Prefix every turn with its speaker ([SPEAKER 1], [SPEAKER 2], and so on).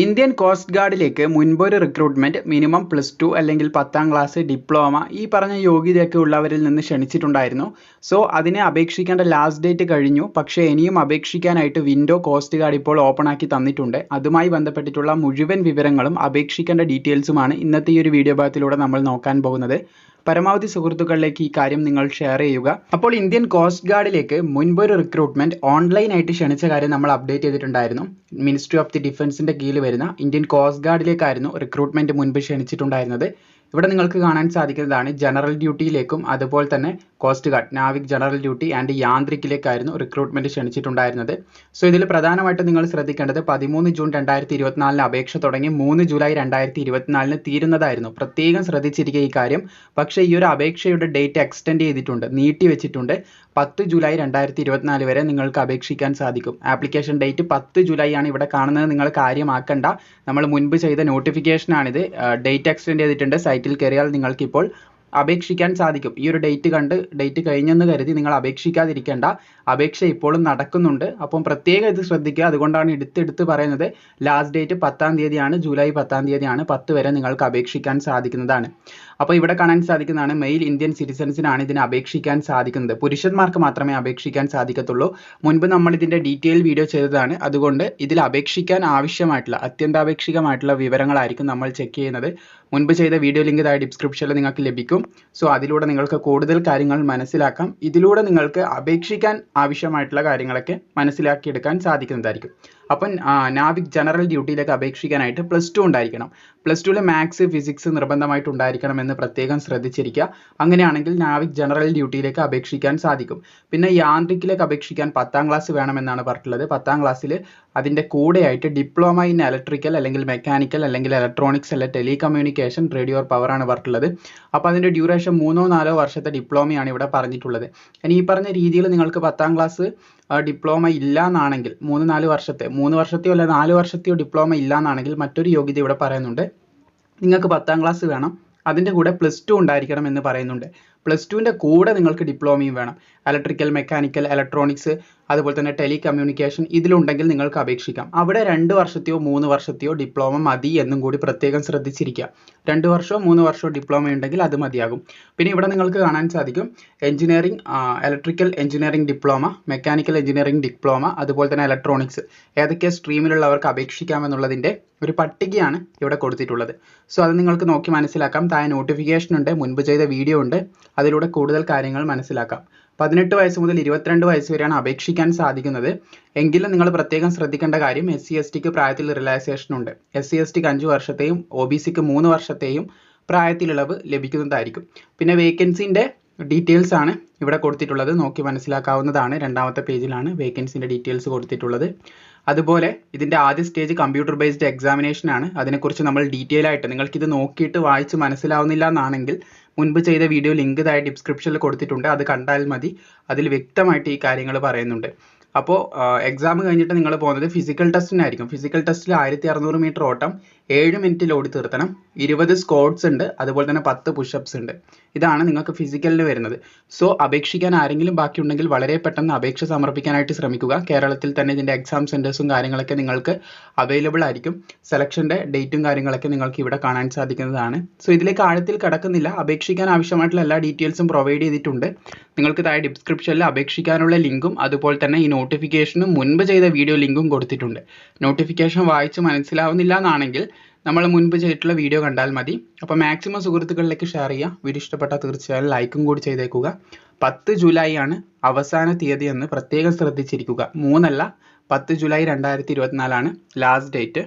[SPEAKER 1] Indian coast ഗാർഡിലേക്ക് മുൻപൊരു recruitment minimum plus two അല്ലെങ്കിൽ പത്താം ക്ലാസ് ഡിപ്ലോമ ഈ പറഞ്ഞ യോഗ്യതയൊക്കെ ഉള്ളവരിൽ നിന്ന് ക്ഷണിച്ചിട്ടുണ്ടായിരുന്നു. സോ അതിനെ അപേക്ഷിക്കേണ്ട ലാസ്റ്റ് ഡേറ്റ് കഴിഞ്ഞു. പക്ഷേ ഇനിയും അപേക്ഷിക്കാനായിട്ട് വിൻഡോ കോസ്റ്റ് ഗാർഡ് ഇപ്പോൾ ഓപ്പൺ ആക്കി തന്നിട്ടുണ്ട്. അതുമായി ബന്ധപ്പെട്ടിട്ടുള്ള മുഴുവൻ വിവരങ്ങളും അപേക്ഷിക്കേണ്ട ഡീറ്റെയിൽസുമാണ് ഇന്നത്തെ ഈ ഒരു വീഡിയോ ഭാഗത്തിലൂടെ നമ്മൾ നോക്കാൻ പോകുന്നത്. പരമാവധി സുഹൃത്തുക്കളിലേക്ക് ഈ കാര്യം നിങ്ങൾ ഷെയർ ചെയ്യുക. അപ്പോൾ ഇന്ത്യൻ കോസ്റ്റ് ഗാർഡിലേക്ക് മുൻപൊരു റിക്രൂട്ട്മെന്റ് ഓൺലൈനായിട്ട് ക്ഷണിച്ച കാര്യം നമ്മൾ അപ്ഡേറ്റ് ചെയ്തിട്ടുണ്ടായിരുന്നു. മിനിസ്ട്രി ഓഫ് ദി ഡിഫൻസിന്റെ കീഴിൽ വരുന്ന ഇന്ത്യൻ കോസ്റ്റ് ഗാർഡിലേക്കായിരുന്നു റിക്രൂട്ട്മെന്റ് മുൻപ് ക്ഷണിച്ചിട്ടുണ്ടായിരുന്നത്. ഇവിടെ നിങ്ങൾക്ക് കാണാൻ സാധിക്കുന്നതാണ് ജനറൽ ഡ്യൂട്ടിയിലേക്കും അതുപോലെ തന്നെ coast guard Navik general duty and യാന്ത്രിക്കിലേക്കായിരുന്നു recruitment ക്ഷണിച്ചിട്ടുണ്ടായിരുന്നത്. സോ ഇതിൽ പ്രധാനമായിട്ടും നിങ്ങൾ ശ്രദ്ധിക്കേണ്ടത് പതിമൂന്ന് ജൂൺ രണ്ടായിരത്തി ഇരുപത്തിനാലിന് അപേക്ഷ തുടങ്ങി മൂന്ന് ജൂലൈ രണ്ടായിരത്തി ഇരുപത്തിനാലിന് തീരുന്നതായിരുന്നു. പ്രത്യേകം ശ്രദ്ധിച്ചിരിക്കുക ഈ കാര്യം. പക്ഷേ ഈ ഒരു അപേക്ഷയുടെ ഡേറ്റ് എക്സ്റ്റെൻഡ് ചെയ്തിട്ടുണ്ട് നീട്ടി വെച്ചിട്ടുണ്ട്. പത്ത് ജൂലൈ രണ്ടായിരത്തി ഇരുപത്തിനാല് വരെ നിങ്ങൾക്ക് അപേക്ഷിക്കാൻ സാധിക്കും. ആപ്ലിക്കേഷൻ ഡേറ്റ് പത്ത് ജൂലൈ ആണ് ഇവിടെ കാണുന്നത്. നിങ്ങൾ കാര്യമാക്കണ്ട. നമ്മൾ മുൻപ് ചെയ്ത നോട്ടിഫിക്കേഷനാണിത് ഡേറ്റ് എക്സ്റ്റെൻഡ് ചെയ്തിട്ടുണ്ട്. സൈറ്റിൽ കയറിയാൽ നിങ്ങൾക്കിപ്പോൾ അപേക്ഷിക്കാൻ സാധിക്കും. ഈ ഒരു ഡേറ്റ് കണ്ട് ഡേറ്റ് കഴിഞ്ഞെന്ന് കരുതി നിങ്ങൾ അപേക്ഷിക്കാതിരിക്കേണ്ട. അപേക്ഷ ഇപ്പോഴും നടക്കുന്നുണ്ട്. അപ്പം പ്രത്യേകം ഇത് ശ്രദ്ധിക്കുക. അതുകൊണ്ടാണ് എടുത്തെടുത്ത് പറയുന്നത് ലാസ്റ്റ് ഡേറ്റ് പത്താം തീയതിയാണ് ജൂലൈ പത്താം തീയതിയാണ് പത്ത് വരെ നിങ്ങൾക്ക് അപേക്ഷിക്കാൻ സാധിക്കുന്നതാണ്. അപ്പോൾ ഇവിടെ കാണാൻ സാധിക്കുന്നതാണ് മെയിൽ ഇന്ത്യൻ സിറ്റിസൺസിനാണ് ഇതിന് അപേക്ഷിക്കാൻ സാധിക്കുന്നത്. പുരുഷന്മാർക്ക് മാത്രമേ അപേക്ഷിക്കാൻ സാധിക്കത്തുള്ളൂ. മുൻപ് നമ്മൾ ഇതിന്റെ ഡീറ്റെയിൽ വീഡിയോ ചെയ്തതാണ്. അതുകൊണ്ട് ഇതിൽ അപേക്ഷിക്കാൻ ആവശ്യമായിട്ടുള്ള അത്യന്താപേക്ഷികമായിട്ടുള്ള വിവരങ്ങളായിരിക്കും നമ്മൾ ചെക്ക് ചെയ്യുന്നത്. മുൻപ് ചെയ്ത വീഡിയോ ലിങ്ക് താഴെ ഡിസ്ക്രിപ്ഷനിൽ നിങ്ങൾക്ക് ലഭിക്കും. സോ അതിലൂടെ നിങ്ങൾക്ക് കൂടുതൽ കാര്യങ്ങൾ മനസ്സിലാക്കാം. ഇതിലൂടെ നിങ്ങൾക്ക് അപേക്ഷിക്കാൻ ആവശ്യമായിട്ടുള്ള കാര്യങ്ങളൊക്കെ മനസ്സിലാക്കിയെടുക്കാൻ സാധിക്കുന്നതായിരിക്കും. അപ്പം നാവിക് ജനറൽ ഡ്യൂട്ടിയിലേക്ക് അപേക്ഷിക്കാനായിട്ട് പ്ലസ് ടു ഉണ്ടായിരിക്കണം. പ്ലസ് ടുവിൽ മാത്സ് ഫിസിക്സ് നിർബന്ധമായിട്ട് ഉണ്ടായിരിക്കണം എന്ന് പ്രത്യേകം ശ്രദ്ധിച്ചിരിക്കുക. അങ്ങനെയാണെങ്കിൽ നാവിക് ജനറൽ ഡ്യൂട്ടിയിലേക്ക് അപേക്ഷിക്കാൻ സാധിക്കും. പിന്നെ യാന്ത്രിക്കിലേക്ക് അപേക്ഷിക്കാൻ പത്താം ക്ലാസ് വേണമെന്നാണ് പറഞ്ഞിട്ടുള്ളത്. പത്താം ക്ലാസ്സിൽ അതിന്റെ കൂടെയായിട്ട് ഡിപ്ലോമ ഇൻ ഇലക്ട്രിക്കൽ അല്ലെങ്കിൽ മെക്കാനിക്കൽ അല്ലെങ്കിൽ ഇലക്ട്രോണിക്സ് അല്ലെ ടെലികമ്മ്യൂണിക്കേഷൻ റേഡിയോ പവർ ആണ് പറഞ്ഞിട്ടുള്ളത്. അപ്പോൾ അതിന്റെ ഡ്യൂറേഷൻ മൂന്നോ നാലോ വർഷത്തെ ഡിപ്ലോമയാണ് ഇവിടെ പറഞ്ഞിട്ടുള്ളത്. ഇനി ഈ പറഞ്ഞ രീതിയിൽ നിങ്ങൾക്ക് പത്താം ക്ലാസ് ഡിപ്ലോമ ഇല്ല എന്നാണെങ്കിൽ മൂന്ന് നാല് വർഷത്തെ മൂന്ന് വർഷത്തെയോ അല്ല നാല് വർഷത്തെയോ ഡിപ്ലോമ ഇല്ല എന്നാണെങ്കിൽ മറ്റൊരു യോഗ്യത ഇവിടെ പറയുന്നുണ്ട്. നിങ്ങൾക്ക് പത്താം ക്ലാസ് വേണം. അതിന്റെ കൂടെ പ്ലസ് ടു ഉണ്ടായിരിക്കണം എന്ന് പറയുന്നുണ്ട്. പ്ലസ് ടുവിന്റെ കൂടെ നിങ്ങൾക്ക് ഡിപ്ലോമയും വേണം. ഇലക്ട്രിക്കൽ മെക്കാനിക്കൽ ഇലക്ട്രോണിക്സ് അതുപോലെ തന്നെ ടെലി കമ്മ്യൂണിക്കേഷൻ ഇതിലുണ്ടെങ്കിൽ നിങ്ങൾക്ക് അപേക്ഷിക്കാം. അവിടെ രണ്ട് വർഷത്തെയോ മൂന്ന് വർഷത്തെയോ ഡിപ്ലോമ മതി എന്നും കൂടി പ്രത്യേകം ശ്രദ്ധിച്ചിരിക്കുക. രണ്ട് വർഷമോ മൂന്ന് വർഷമോ ഡിപ്ലോമ ഉണ്ടെങ്കിൽ അത് മതിയാകും. പിന്നെ ഇവിടെ നിങ്ങൾക്ക് കാണാൻ സാധിക്കും engineering electrical engineering diploma mechanical engineering diploma അതുപോലെ തന്നെ ഇലക്ട്രോണിക്സ് ഏതൊക്കെ സ്ട്രീമിലുള്ളവർക്ക് അപേക്ഷിക്കാമെന്നുള്ളതിന്റെ ഒരു പട്ടികയാണ് ഇവിടെ കൊടുത്തിട്ടുള്ളത്. സോ അത് നിങ്ങൾക്ക് നോക്കി മനസ്സിലാക്കാം. താഴെ നോട്ടിഫിക്കേഷൻ ഉണ്ട് മുൻപ് ചെയ്ത വീഡിയോ ഉണ്ട്. അതിലൂടെ കൂടുതൽ കാര്യങ്ങൾ മനസ്സിലാക്കാം. പതിനെട്ട് വയസ്സ് മുതൽ ഇരുപത്തിരണ്ട് വയസ്സ് വരെയാണ് അപേക്ഷിക്കാൻ സാധിക്കുന്നത്. എങ്കിലും നിങ്ങൾ പ്രത്യേകം ശ്രദ്ധിക്കേണ്ട കാര്യം എസ് സി എസ് ടിക്ക് പ്രായത്തിൽ റിലാക്സേഷൻ ഉണ്ട്. എസ് സി എസ് ടിക്ക് അഞ്ച് വർഷത്തെയും ഒ ബി സിക്ക് മൂന്ന് വർഷത്തെയും പ്രായത്തിലിളവ് ലഭിക്കുന്നതായിരിക്കും. പിന്നെ വേക്കൻസിന്റെ ഡീറ്റെയിൽസ് ആണ് ഇവിടെ കൊടുത്തിട്ടുള്ളത്. നോക്കി മനസ്സിലാക്കാവുന്നതാണ്. രണ്ടാമത്തെ പേജിലാണ് വേക്കൻസിന്റെ ഡീറ്റെയിൽസ് കൊടുത്തിട്ടുള്ളത്. അതുപോലെ ഇതിന്റെ ആദ്യ സ്റ്റേജ് കമ്പ്യൂട്ടർ ബേസ്ഡ് എക്സാമിനേഷൻ ആണ്. അതിനെക്കുറിച്ച് നമ്മൾ ഡീറ്റെയിൽ ആയിട്ട് നിങ്ങൾക്കിത് നോക്കിയിട്ട് വായിച്ച് മനസ്സിലാവുന്നില്ല എന്നാണെങ്കിൽ മുൻപ് ചെയ്ത വീഡിയോ ലിങ്ക് താഴെ ഡിസ്ക്രിപ്ഷനിൽ കൊടുത്തിട്ടുണ്ട്. അത് കണ്ടാൽ മതി. അതിൽ വ്യക്തമായിട്ട് ഈ കാര്യങ്ങൾ പറയുന്നുണ്ട്. അപ്പോൾ എക്സാം കഴിഞ്ഞിട്ട് നിങ്ങൾ പോകുന്നത് ഫിസിക്കൽ ടെസ്റ്റിനായിരിക്കും ഫിസിക്കൽ ടെസ്റ്റിൽ ആയിരത്തി അറുന്നൂറ് മീറ്റർ ഓട്ടം ഏഴ് മിനിറ്റിൽ ഓടി തീർത്തണം ഇരുപത് സ്കോട്ട്സ് ഉണ്ട് അതുപോലെ തന്നെ പത്ത് പുഷപ്സ് ഉണ്ട്. ഇതാണ് നിങ്ങൾക്ക് ഫിസിക്കലിൽ വരുന്നത്. സോ അപേക്ഷിക്കാൻ ആരെങ്കിലും ബാക്കിയുണ്ടെങ്കിൽ വളരെ പെട്ടെന്ന് അപേക്ഷ സമർപ്പിക്കാനായിട്ട് ശ്രമിക്കുക. കേരളത്തിൽ തന്നെ ഇതിന്റെ എക്സാം സെന്റേഴ്സും കാര്യങ്ങളൊക്കെ നിങ്ങൾക്ക് അവൈലബിൾ ആയിരിക്കും. സെലക്ഷന്റെ ഡേറ്റും കാര്യങ്ങളൊക്കെ നിങ്ങൾക്ക് ഇവിടെ കാണാൻ സാധിക്കുന്നതാണ്. സോ ഇതിലേക്ക് ആഴത്തിൽ കടക്കുന്നില്ല. അപേക്ഷിക്കാൻ ആവശ്യമായിട്ടുള്ള എല്ലാ ഡീറ്റെയിൽസും പ്രൊവൈഡ് ചെയ്തിട്ടുണ്ട്. നിങ്ങൾക്ക് താഴെ ഡിസ്ക്രിപ്ഷനിൽ അപേക്ഷിക്കാനുള്ള ലിങ്കും അതുപോലെ തന്നെ ഈ നോട്ടിഫിക്കേഷനും മുൻപ് ചെയ്ത വീഡിയോ ലിങ്കും കൊടുത്തിട്ടുണ്ട്. നോട്ടിഫിക്കേഷൻ വായിച്ച് മനസ്സിലാവുന്നില്ല എന്നാണെങ്കിൽ നമ്മൾ മുൻപ് ചെയ്തിട്ടുള്ള വീഡിയോ കണ്ടാൽ മതി. അപ്പോൾ മാക്സിമം സുഹൃത്തുക്കളിലേക്ക് ഷെയർ ചെയ്യുക. വീഡിയോ ഇഷ്ടപ്പെട്ടാൽ തീർച്ചയായും ലൈക്കും കൂടി ചെയ്തേക്കുക. പത്ത് ജൂലൈ ആണ് അവസാന തീയതി എന്ന് പ്രത്യേകം ശ്രദ്ധിച്ചിരിക്കുക. മൂന്നല്ല പത്ത് ജൂലൈ രണ്ടായിരത്തി ഇരുപത്തിനാലാണ് ലാസ്റ്റ് ഡേറ്റ്